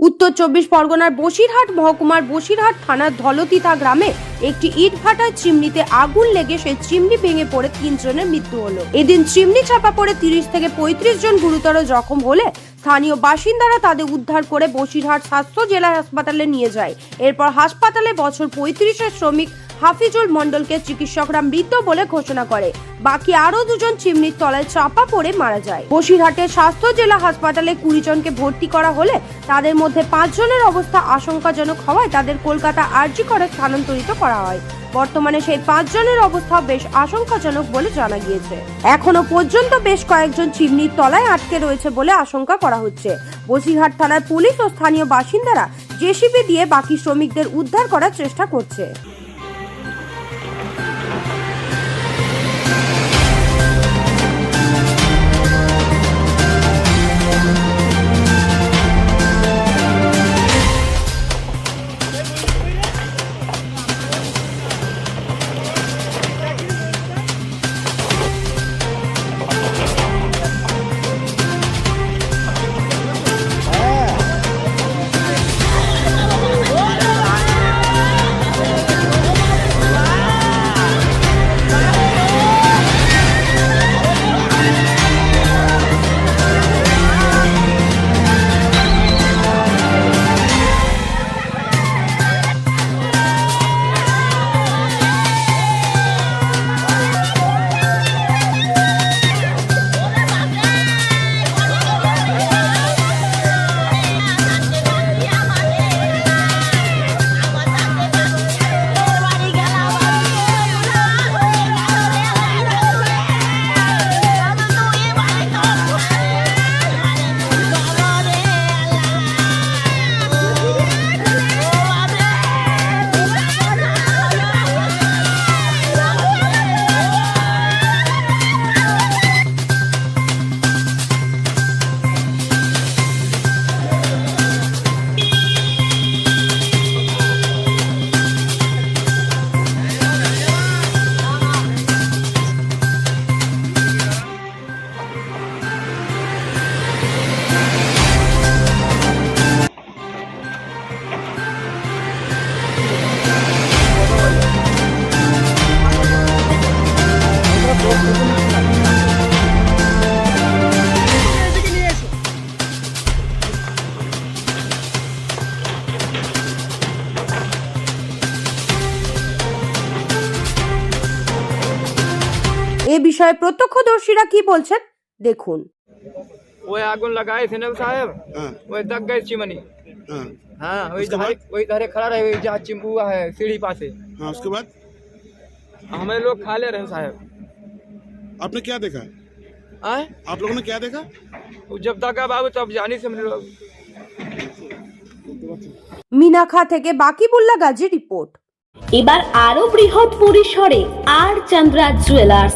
উত্তর চব্বিশ পরগনার বসিরহাট মহকুমার বসিরহাট থানার ধলতিতা গ্রামে একটি ইট ভাটার চিমনিতে আগুন লেগে সেই চিমনি ভেঙে পড়ে তিনজনের মৃত্যু হলো। এদিন চিমনি চাপা পড়ে তিরিশ থেকে পঁয়ত্রিশ জন গুরুতর জখম হলে স্থানীয় বাসিন্দারা তাদের উদ্ধার করে বসিরহাট স্বাস্থ্য জেলা হাসপাতালে নিয়ে যায়। এরপর হাসপাতালে বছর পঁয়ত্রিশের শ্রমিক হাফিজুল মণ্ডলকে চিকিৎসকরা মৃত বলে ঘোষণা করে। বাকি আরও দুজন চিমনির তলায় চাপা পড়ে মারা যায়। বসিরহাটের স্বাস্থ্য জেলা হাসপাতালে কুড়ি জনকে ভর্তি করা হলে তাদের মধ্যে পাঁচ জনের অবস্থা আশঙ্কাজনক হওয়ায় তাদের কলকাতা আরজি করে স্থানান্তরিত করা হয়। বর্তমানে সেই পাঁচ জনের অবস্থা বেশ আশঙ্কাজনক বলে জানা গিয়েছে। এখনও পর্যন্ত বেশ কয়েকজন চিমনির তলায় আটকে রয়েছে বলে আশঙ্কা করা হচ্ছে। বসিরহাট থানার পুলিশ ও স্থানীয় বাসিন্দারা জেসিবি দিয়ে বাকি শ্রমিকদের উদ্ধার করার চেষ্টা করছে। এ বিষয়ে প্রত্যক্ষদর্শীরা কি বলছেন দেখুন वो आगुन लगाए थे ना साहब हाँ, वो दग गए चिमनी हाँ, हाँ वही उसके धारे वही धारे खड़ा रहे वही जहाँ चिंबू हुआ है सीढ़ी पासे हाँ उसके बाद हमें लोग खा ले रहे साहब आपने क्या देखा आए आप लोगों ने क्या देखा वो जब दगा बाबू तब जानी से हम लोग মিনাখা থেকে বাকিবুল্লা গাজী রিপোর্ট এবার আরো বৃহৎ পরিসরে আর চন্দ্রা জুয়েলার্স